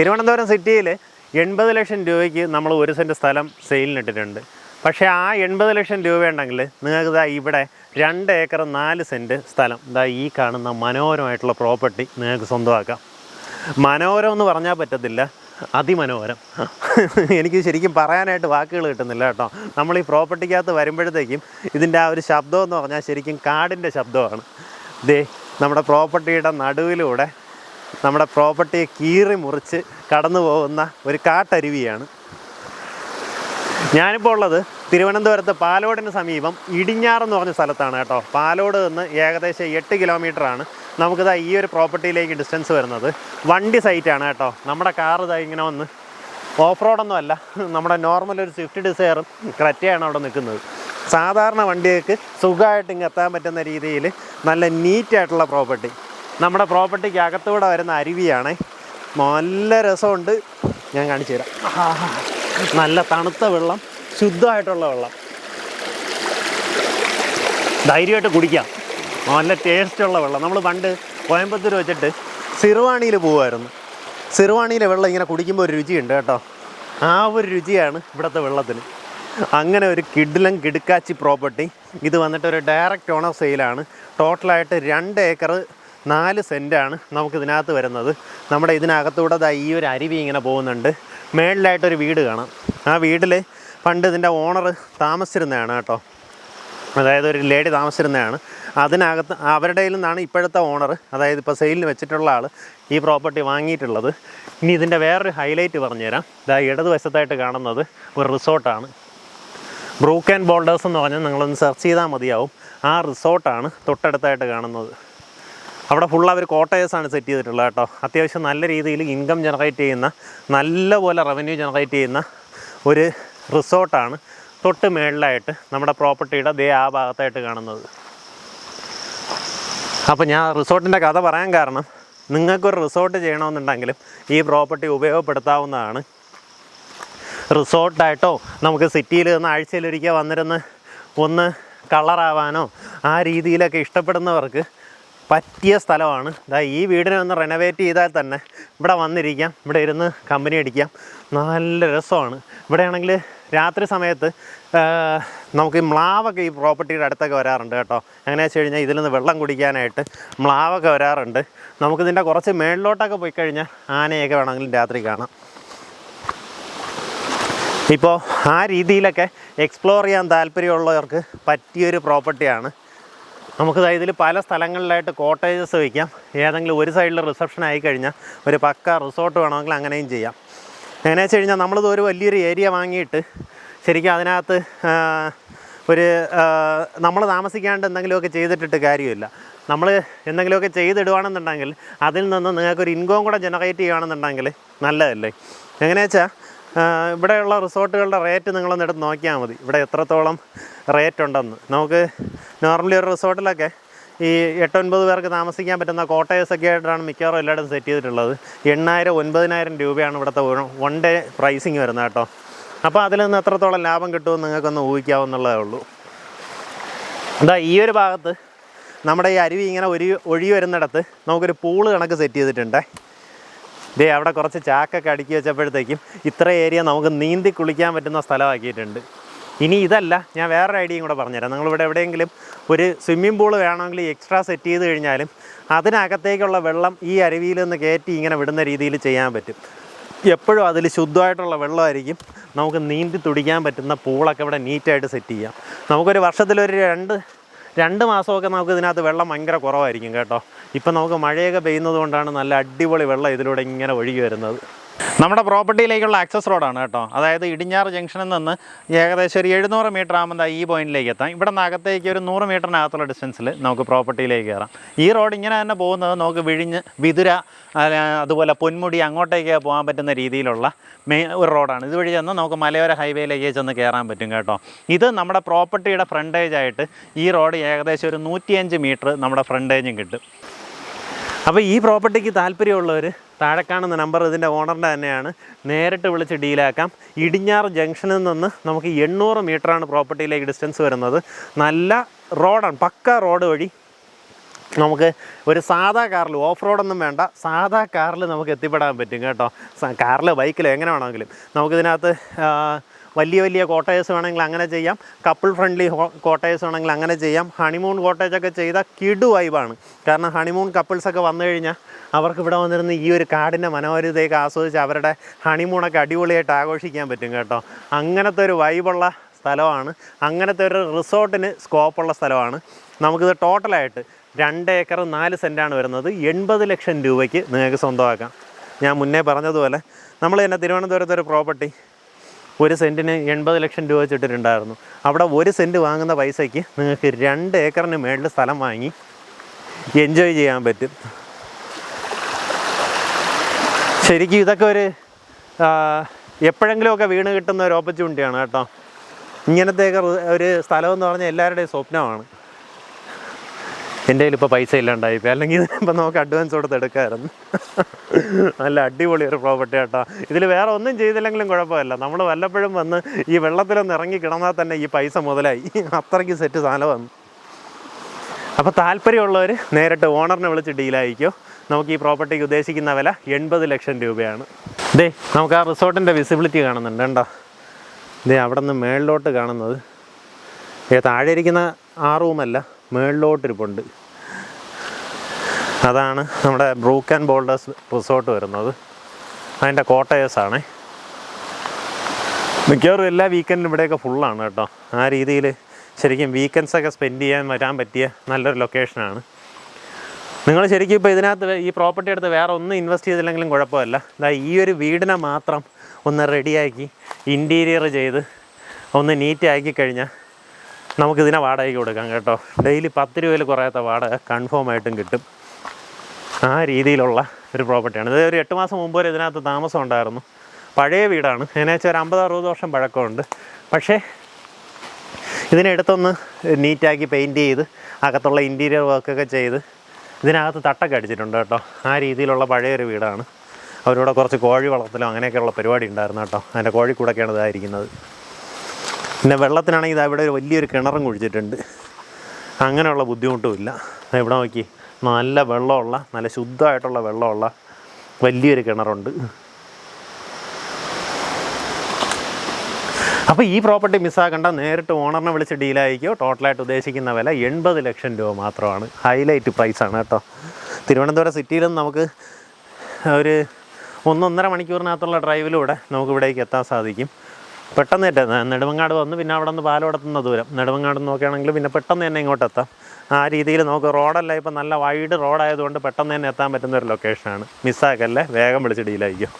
തിരുവനന്തപുരം സിറ്റിയിൽ എൺപത് ലക്ഷം രൂപയ്ക്ക് നമ്മൾ ഒരു സെന്റ് സ്ഥലം സെയിലിനിട്ടിട്ടുണ്ട്. പക്ഷേ ആ എൺപത് ലക്ഷം രൂപ ഉണ്ടെങ്കിൽ നിങ്ങൾക്ക് ഇതാ ഇവിടെ രണ്ട് ഏക്കർ നാല് സെന്റ് സ്ഥലം. ഇതാ ഈ കാണുന്ന മനോഹരമായിട്ടുള്ള പ്രോപ്പർട്ടി നിങ്ങൾക്ക് സ്വന്തമാക്കാം. മനോഹരം എന്ന് പറഞ്ഞാൽ പറ്റത്തില്ല അതിമനോഹരം. എനിക്ക് ശരിക്കും പറയാനായിട്ട് വാക്കുകൾ കിട്ടുന്നില്ല കേട്ടോ. നമ്മൾ ഈ പ്രോപ്പർട്ടിക്കകത്ത് വരുമ്പോഴത്തേക്കും ഇതിന്റെ ആ ഒരു ശബ്ദം എന്ന് പറഞ്ഞാൽ ശരിക്കും കാടിന്റെ ശബ്ദമാണ്. ദേ നമ്മുടെ പ്രോപ്പർട്ടിയുടെ നടുവിലൂടെ നമ്മുടെ പ്രോപ്പർട്ടിയെ കീറി മുറിച്ച് കടന്നു പോകുന്ന ഒരു കാട്ടരുവിയാണ്. ഞാനിപ്പോൾ ഉള്ളത് തിരുവനന്തപുരത്ത് പാലോടിന് സമീപം ഇടിഞ്ഞാർ എന്ന് പറഞ്ഞ സ്ഥലത്താണ് കേട്ടോ. പാലോട് നിന്ന് ഏകദേശം എട്ട് കിലോമീറ്ററാണ് നമുക്കിതാ ഈ ഒരു പ്രോപ്പർട്ടിയിലേക്ക് ഡിസ്റ്റൻസ് വരുന്നത്. വണ്ടി സൈറ്റാണ് കേട്ടോ. നമ്മുടെ കാർ ഇതാ ഇങ്ങനെ വന്ന് ഓഫ് റോഡൊന്നും അല്ല. നമ്മുടെ നോർമൽ ഒരു സ്വിഫ്റ്റ് ഡിസയറും ക്രറ്റയാണ് അവിടെ നിൽക്കുന്നത്. സാധാരണ വണ്ടികൾക്ക് സുഖമായിട്ട് ഇങ്ങെത്താൻ പറ്റുന്ന രീതിയിൽ നല്ല നീറ്റായിട്ടുള്ള പ്രോപ്പർട്ടി നമ്മുടെ പ്രോപ്പർട്ടിക്ക് അകത്തൂടെ വരുന്ന അരുവിയാണ്. നല്ല രസമുണ്ട്. ഞാൻ കാണിച്ചു തരാം. നല്ല തണുത്ത വെള്ളം ശുദ്ധമായിട്ടുള്ള വെള്ളം. ധൈര്യമായിട്ട് കുടിക്കാം. നല്ല ടേസ്റ്റുള്ള വെള്ളം. നമ്മൾ പണ്ട് കോയമ്പത്തൂർ വെച്ചിട്ട് സിറുവാണിയിൽ പോകുമായിരുന്നു സിറുവാണിയിലെ വെള്ളം ഇങ്ങനെ കുടിക്കുമ്പോൾ ഒരു രുചിയുണ്ട് കേട്ടോ. ആ ഒരു രുചിയാണ് ഇവിടുത്തെ വെള്ളത്തിന്. അങ്ങനെ ഒരു കിഡിലം കിടുക്കാച്ചി പ്രോപ്പർട്ടി. ഇത് വന്നിട്ട് ഒരു ഡയറക്റ്റ് ഓണർ സെയിലാണ്. ടോട്ടലായിട്ട് രണ്ട് ഏക്കർ നാല് സെന്റാണ് നമുക്ക് ഇതിനകത്ത് വരുന്നത്. നമ്മുടെ ഇതിനകത്തൂടെ ഈ ഒരു അരുവി ഇങ്ങനെ പോകുന്നുണ്ട്. മേളിലായിട്ടൊരു വീട് കാണാം. ആ വീട്ടിൽ പണ്ട് ഇതിന്റെ ഓണർ താമസിച്ചിരുന്നതാണ് കേട്ടോ. അതായത് ഒരു ലേഡി താമസിച്ചിരുന്നതാണ്. അതിനകത്ത് അവരുടെ നിന്നാണ് ഇപ്പോഴത്തെ ഓണർ അതായത് ഇപ്പോൾ സെയിലിന് വെച്ചിട്ടുള്ള ആൾ ഈ പ്രോപ്പർട്ടി വാങ്ങിയിട്ടുള്ളത്. ഇനി ഇതിന്റെ വേറൊരു ഹൈലൈറ്റ് പറഞ്ഞുതരാം ഇതാ ഇടതുവശത്തായിട്ട് കാണുന്നത് ഒരു റിസോർട്ടാണ് ബ്രൂക്ക് ആൻഡ് ബോൾഡേഴ്സ് എന്ന് പറഞ്ഞാൽ നിങ്ങളൊന്ന് സെർച്ച് ചെയ്താൽ മതിയാവും. ആ റിസോർട്ടാണ് തൊട്ടടുത്തായിട്ട് കാണുന്നത്. അവിടെ ഫുൾ അവർ കോട്ടേഴ്സാണ് സെറ്റ് ചെയ്തിട്ടുള്ളത് കേട്ടോ. അത്യാവശ്യം നല്ല രീതിയിൽ ഇൻകം ജനറേറ്റ് ചെയ്യുന്ന നല്ല പോലെ റവന്യൂ ജനറേറ്റ് ചെയ്യുന്ന ഒരു റിസോർട്ടാണ് തൊട്ട് മേളിലായിട്ട് നമ്മുടെ പ്രോപ്പർട്ടിയുടെ ദേ ആ ഭാഗത്തായിട്ട് കാണുന്നത്. അപ്പോൾ ഞാൻ റിസോർട്ടിന്റെ കഥ പറയാൻ കാരണം നിങ്ങൾക്കൊരു റിസോർട്ട് ചെയ്യണമെന്നുണ്ടെങ്കിലും ഈ പ്രോപ്പർട്ടി ഉപയോഗപ്പെടുത്താവുന്നതാണ്. റിസോർട്ടായിട്ടോ നമുക്ക് സിറ്റിയിൽ നിന്ന് ആഴ്ചയിലൊരിക്കൽ വന്നിരുന്ന് ഒന്ന് കളറാവാനോ ആ രീതിയിലൊക്കെ ഇഷ്ടപ്പെടുന്നവർക്ക് പറ്റിയ സ്ഥലമാണ്. ഇതാ ഈ വീടിനെ ഒന്ന് റെനോവേറ്റ് ചെയ്താൽ തന്നെ ഇവിടെ വന്നിരിക്കാം. ഇവിടെ ഇരുന്ന് കമ്പനി അടിക്കാം. നല്ല രസമാണ്. ഇവിടെയാണെങ്കിൽ രാത്രി സമയത്ത് നമുക്ക് ഈ മ്ലാവൊക്കെ ഈ പ്രോപ്പർട്ടിയുടെ അടുത്തൊക്കെ വരാറുണ്ട് കേട്ടോ. എങ്ങനെയാണെന്ന് വെച്ച് കഴിഞ്ഞാൽ ഇതിൽ നിന്ന് വെള്ളം കുടിക്കാനായിട്ട് മ്ലാവൊക്കെ വരാറുണ്ട്. നമുക്കിതിന്റെ കുറച്ച് മേളിലോട്ടൊക്കെ പോയി കഴിഞ്ഞാൽ ആനയൊക്കെ വേണമെങ്കിലും രാത്രി കാണാം. ഇപ്പോൾ ആ രീതിയിലൊക്കെ എക്സ്പ്ലോർ ചെയ്യാൻ താല്പര്യമുള്ളവർക്ക് പറ്റിയൊരു പ്രോപ്പർട്ടിയാണ് നമുക്ക് ഇതിൽ പല സ്ഥലങ്ങളിലായിട്ട് കോട്ടേജസ് വയ്ക്കാം ഏതെങ്കിലും ഒരു സൈഡിൽ റിസപ്ഷൻ ആയി കഴിഞ്ഞാൽ ഒരു പക്ക റിസോർട്ട് വേണമെങ്കിൽ അങ്ങനെയും ചെയ്യാം. എങ്ങനെയാണെന്ന് വെച്ച് കഴിഞ്ഞാൽ നമ്മളിത് ഒരു വലിയൊരു ഏരിയ വാങ്ങിയിട്ട് ശരിക്കും അതിനകത്ത് ഒരു നമ്മൾ താമസിക്കാണ്ട് എന്തെങ്കിലുമൊക്കെ ചെയ്തിട്ടിട്ട് കാര്യമില്ല. നമ്മൾ എന്തെങ്കിലുമൊക്കെ ചെയ്തിടുവാണെന്നുണ്ടെങ്കിൽ അതിൽ നിന്ന് നിങ്ങൾക്കൊരു ഇൻകം കൂടെ ജനറേറ്റ് ചെയ്യുകയാണെന്നുണ്ടെങ്കിൽ നല്ലതല്ലേ? എങ്ങനെയാ വെച്ചാൽ ഇവിടെയുള്ള റിസോർട്ടുകളുടെ റേറ്റ് നിങ്ങളൊന്ന് എടുത്ത് നോക്കിയാൽ മതി. ഇവിടെ എത്രത്തോളം റേറ്റ് ഉണ്ടെന്ന് നമുക്ക് നോർമലി ഒരു റിസോർട്ടിലൊക്കെ ഈ എട്ടൊൻപത് പേർക്ക് താമസിക്കാൻ പറ്റുന്ന കോട്ടേഴ്സൊക്കെ ആയിട്ടാണ് മിക്കവാറും എല്ലായിടും സെറ്റ് ചെയ്തിട്ടുള്ളത്. എണ്ണായിരം ഒൻപതിനായിരം രൂപയാണ് ഇവിടുത്തെ വൺ ഡേ പ്രൈസിങ് വരുന്നത് കേട്ടോ. അപ്പോൾ അതിൽ നിന്ന് എത്രത്തോളം ലാഭം കിട്ടുമെന്ന് നിങ്ങൾക്കൊന്ന് ഊഹിക്കാവുന്നുള്ളതേ ഉള്ളൂ. എന്താ ഈ ഒരു ഭാഗത്ത് നമ്മുടെ ഈ അരുവി ഇങ്ങനെ ഒരു ഒഴുകി വരുന്നിടത്ത് നമുക്കൊരു പൂൾ കണക്ക് സെറ്റ് ചെയ്തിട്ടുണ്ട്. ദേ അവിടെ കുറച്ച് ചാക്കൊക്കെ അടുക്കി വെച്ചപ്പോഴത്തേക്കും ഇത്ര ഏരിയ നമുക്ക് നീന്തി കുളിക്കാൻ പറ്റുന്ന സ്ഥലമാക്കിയിട്ടുണ്ട്. ഇനി ഇതല്ല ഞാൻ വേറൊരു ഐഡിയയും കൂടെ പറഞ്ഞുതരാം. നിങ്ങളിവിടെ എവിടെയെങ്കിലും ഒരു സ്വിമ്മിംഗ് പൂൾ വേണമെങ്കിൽ എക്സ്ട്രാ സെറ്റ് ചെയ്ത് കഴിഞ്ഞാലും അതിനകത്തേക്കുള്ള വെള്ളം ഈ അരുവിയിൽ നിന്ന് കയറ്റി ഇങ്ങനെ വിടുന്ന രീതിയിൽ ചെയ്യാൻ പറ്റും. എപ്പോഴും അതിൽ ശുദ്ധമായിട്ടുള്ള വെള്ളമായിരിക്കും. നമുക്ക് നീന്തി തുടിക്കാൻ പറ്റുന്ന പൂളൊക്കെ ഇവിടെ നീറ്റായിട്ട് സെറ്റ് ചെയ്യാം. നമുക്കൊരു വർഷത്തിലൊരു രണ്ട് രണ്ട് മാസമൊക്കെ നമുക്ക് ഇതിനകത്ത് വെള്ളം ഭയങ്കര കുറവായിരിക്കും കേട്ടോ. ഇപ്പം നമുക്ക് മഴയൊക്കെ പെയ്യുന്നത് കൊണ്ടാണ് നല്ല അടിപൊളി വെള്ളം ഇതിലൂടെ ഇങ്ങനെ ഒഴുകി വരുന്നത്. നമ്മുടെ പ്രോപ്പർട്ടിയിലേക്കുള്ള ആക്സസ് റോഡാണ് കേട്ടോ. അതായത് ഇടിഞ്ഞാറ് ജംഗ്ഷനിൽ നിന്ന് ഏകദേശം ഒരു എഴുന്നൂറ് മീറ്റർ ആകുമ്പോൾ ഈ പോയിന്റിലേക്ക് എത്താം. ഇവിടെ നിന്ന് അകത്തേക്ക് ഒരു നൂറ് മീറ്ററിനകത്തുള്ള ഡിസ്റ്റൻസിൽ നമുക്ക് പ്രോപ്പർട്ടിയിലേക്ക് കയറാം. ഈ റോഡ് ഇങ്ങനെ തന്നെ പോകുന്നത് നമുക്ക് വിഴിഞ്ഞ് വിതുര അതുപോലെ പൊന്മുടി അങ്ങോട്ടേക്ക് പോകാൻ പറ്റുന്ന രീതിയിലുള്ള മെയിൻ ഒരു റോഡാണ്. ഇതുവഴി ചെന്ന് നമുക്ക് മലയോര ഹൈവേയിലേക്ക് ചെന്ന് കയറാൻ പറ്റും കേട്ടോ. ഇത് നമ്മുടെ പ്രോപ്പർട്ടിയുടെ ഫ്രണ്ടേജ് ആയിട്ട് ഈ റോഡ് ഏകദേശം ഒരു നൂറ്റിയഞ്ച് മീറ്റർ നമ്മുടെ ഫ്രണ്ടേജും കിട്ടും. അപ്പോൾ ഈ പ്രോപ്പർട്ടിക്ക് താല്പര്യമുള്ളവർ താഴെ കാണുന്ന നമ്പർ ഇതിന്റെ ഓണറിന്റെ തന്നെയാണ്. നേരിട്ട് വിളിച്ച് ഡീലാക്കാം. ഇടിഞ്ഞാറ് ജംഗ്ഷനിൽ നിന്ന് നമുക്ക് എണ്ണൂറ് മീറ്ററാണ് പ്രോപ്പർട്ടിയിലേക്ക് ഡിസ്റ്റൻസ് വരുന്നത്. നല്ല റോഡാണ്. പക്ക റോഡ് വഴി നമുക്ക് ഒരു സാധാ കാറിൽ ഓഫ് റോഡൊന്നും വേണ്ട സാധാ കാറിൽ നമുക്ക് എത്തിപ്പെടാൻ പറ്റും കേട്ടോ. കാറിൽ ബൈക്കിലോ എങ്ങനെ വേണമെങ്കിലും. നമുക്കിതിനകത്ത് വലിയ വലിയ കോട്ടേഴ്സ് വേണമെങ്കിൽ അങ്ങനെ ചെയ്യാം. കപ്പിൾ ഫ്രണ്ട്ലി കോട്ടേഴ്സ് വേണമെങ്കിൽ അങ്ങനെ ചെയ്യാം. ഹണിമൂൺ കോട്ടേജൊക്കെ ചെയ്താൽ കിടു വൈബാണ് കാരണം ഹണിമൂൺ കപ്പിൾസൊക്കെ വന്നു കഴിഞ്ഞാൽ അവർക്ക് ഇവിടെ വന്നിരുന്ന ഈ ഒരു കാടിന്റെ മനോഹാരിതയൊക്കെ ആസ്വദിച്ച് അവരുടെ ഹണിമൂണൊക്കെ അടിപൊളിയായിട്ട് ആഘോഷിക്കാൻ പറ്റും കേട്ടോ. അങ്ങനത്തെ ഒരു വൈബുള്ള സ്ഥലമാണ്. അങ്ങനത്തെ ഒരു റിസോർട്ടിന് സ്കോപ്പുള്ള സ്ഥലമാണ്. നമുക്കിത് ടോട്ടലായിട്ട് രണ്ട് ഏക്കർ നാല് സെന്റാണ് വരുന്നത്. എൺപത് ലക്ഷം രൂപയ്ക്ക് നിങ്ങൾക്ക് സ്വന്തമാക്കാം. ഞാൻ മുന്നേ പറഞ്ഞതുപോലെ നമ്മൾ തന്നെ തിരുവനന്തപുരത്ത് ഒരു പ്രോപ്പർട്ടി ഒരു സെന്റിന് എൺപത് ലക്ഷം രൂപ വെച്ചിട്ടുണ്ടായിരുന്നു അവിടെ ഒരു സെന്റ് വാങ്ങുന്ന പൈസയ്ക്ക് നിങ്ങൾക്ക് രണ്ട് ഏക്കറിന് മേളിൽ സ്ഥലം വാങ്ങി എൻജോയ് ചെയ്യാൻ പറ്റും. ശരിക്കും ഇതൊക്കെ ഒരു എപ്പോഴെങ്കിലുമൊക്കെ വീണ് കിട്ടുന്ന ഒരു ഓപ്പർച്യൂണിറ്റിയാണ് കേട്ടോ. ഇങ്ങനത്തെ ഒരു സ്ഥലമെന്ന് പറഞ്ഞാൽ എല്ലാവരുടെയും സ്വപ്നമാണ്. എന്റെ കയ്യിൽ ഇപ്പോൾ പൈസ ഇല്ലാണ്ടായി അല്ലെങ്കിൽ ഇപ്പം നമുക്ക് അഡ്വാൻസ് കൊടുത്ത് എടുക്കാമായിരുന്നു നല്ല അടിപൊളി ഒരു പ്രോപ്പർട്ടി കേട്ടോ ഇതിൽ വേറെ ഒന്നും ചെയ്തില്ലെങ്കിലും കുഴപ്പമില്ല. നമ്മൾ വല്ലപ്പോഴും വന്ന് ഈ വെള്ളത്തിലൊന്ന് ഇറങ്ങി കിടന്നാൽ തന്നെ ഈ പൈസ മുതലായി. അത്രയ്ക്ക് സെറ്റ് സാധനം വന്നു. അപ്പോൾ താല്പര്യമുള്ളവർ നേരിട്ട് ഓണറിനെ വിളിച്ച് ഡീലായിക്കോ നമുക്ക് ഈ പ്രോപ്പർട്ടിക്ക് ഉദ്ദേശിക്കുന്ന വില എൺപത് ലക്ഷം രൂപയാണ്. ദേ നമുക്ക് ആ റിസോർട്ടിന്റെ വിസിബിലിറ്റി കാണുന്നുണ്ട് കേട്ടോ ദേ അവിടെ നിന്ന് മേളിലോട്ട് കാണുന്നത്. താഴെ ഇരിക്കുന്ന ആ റൂമല്ല മേളിലോട്ടിരിപ്പുണ്ട്. അതാണ് നമ്മുടെ ബ്രൂക്ക് ആൻഡ് ബോൾഡേഴ്സ് റിസോർട്ട് വരുന്നത്. അതിന്റെ കോട്ടയേഴ്സാണ് മിക്കവാറും എല്ലാ വീക്കെൻഡിലും ഇവിടെയൊക്കെ ഫുള്ളാണ് കേട്ടോ. ആ രീതിയിൽ ശരിക്കും വീക്കെൻഡ്സ് ഒക്കെ സ്പെൻഡ് ചെയ്യാൻ വരാൻ പറ്റിയ നല്ലൊരു ലൊക്കേഷനാണ് നിങ്ങൾ ശരിക്കും ഇപ്പോൾ ഇതിനകത്ത് ഈ പ്രോപ്പർട്ടി എടുത്ത് വേറെ ഒന്നും ഇൻവെസ്റ്റ് ചെയ്തില്ലെങ്കിലും കുഴപ്പമില്ല. ഇതാ ഈ ഒരു വീടിനെ മാത്രം ഒന്ന് റെഡിയാക്കി ഇന്റീരിയർ ചെയ്ത് ഒന്ന് നീറ്റാക്കി കഴിഞ്ഞാൽ നമുക്കിതിനെ വാടകയ്ക്ക് കൊടുക്കാം കേട്ടോ. ഡെയിലി പത്ത് രൂപയിൽ കുറയാത്ത വാടക കൺഫേം ആയിട്ടും കിട്ടും. ആ രീതിയിലുള്ള ഒരു പ്രോപ്പർട്ടിയാണ് ഇത് ഒരു എട്ട് മാസം മുമ്പ് വരെ ഇതിനകത്ത് താമസം ഉണ്ടായിരുന്നു. പഴയ വീടാണ്. എന്നുവെച്ചാൽ ഒരു അമ്പത് അറുപത് വർഷം പഴക്കമുണ്ട്. പക്ഷേ ഇതിനെടുത്തൊന്ന് നീറ്റാക്കി പെയിന്റ് ചെയ്ത് അകത്തുള്ള ഇന്റീരിയർ വർക്കൊക്കെ ചെയ്ത് ഇതിനകത്ത് തട്ടൊക്കെ അടിച്ചിട്ടുണ്ട് കേട്ടോ. ആ രീതിയിലുള്ള പഴയൊരു വീടാണ്. അവരിവിടെ കുറച്ച് കോഴി വളർത്തലും അങ്ങനെയൊക്കെയുള്ള പരിപാടി ഉണ്ടായിരുന്നു കേട്ടോ. അതിന്റെ കോഴിക്കൂടൊക്കെയാണ് ഇതായിരിക്കുന്നത്. പിന്നെ വെള്ളത്തിനാണെങ്കിൽ ഇതാ ഇവിടെ ഒരു വലിയൊരു കിണറും കുഴിച്ചിട്ടുണ്ട്. അങ്ങനെയുള്ള ബുദ്ധിമുട്ടുമില്ല. ഇവിടെ നോക്കി നല്ല വെള്ളമുള്ള നല്ല ശുദ്ധമായിട്ടുള്ള വെള്ളമുള്ള വലിയൊരു കിണറുണ്ട്. അപ്പോൾ ഈ പ്രോപ്പർട്ടി മിസ്സാക്കണ്ട. നേരിട്ട് ഓണറിനെ വിളിച്ച് ഡീലായിരിക്കോ? ടോട്ടലായിട്ട് ഉദ്ദേശിക്കുന്ന വില എൺപത് ലക്ഷം രൂപ മാത്രമാണ്. ഹൈലൈറ്റ് പ്രൈസാണ് കേട്ടോ. തിരുവനന്തപുരം സിറ്റിയിൽ നിന്ന് നമുക്ക് ഒരു ഒന്നൊന്നര മണിക്കൂറിനകത്തുള്ള ഡ്രൈവിലൂടെ നമുക്കിവിടേക്ക് എത്താൻ സാധിക്കും. പെട്ടെന്ന് തന്നെ നെടുമങ്ങാട് വന്ന് പിന്നെ അവിടെ നിന്ന് പാലോടത്തുന്ന ദൂരം. നെടുമങ്ങാട് നോക്കുകയാണെങ്കിൽ പിന്നെ പെട്ടെന്ന് തന്നെ ഇങ്ങോട്ട് എത്താം. ആ രീതിയിൽ നമുക്ക് റോഡല്ല ഇപ്പം നല്ല വൈഡ് റോഡായതുകൊണ്ട് പെട്ടെന്ന് തന്നെ എത്താൻ പറ്റുന്ന ഒരു ലൊക്കേഷനാണ് മിസ്സാക്കല്ലേ വേഗം വിളിച്ച് ഡീലായിരിക്കും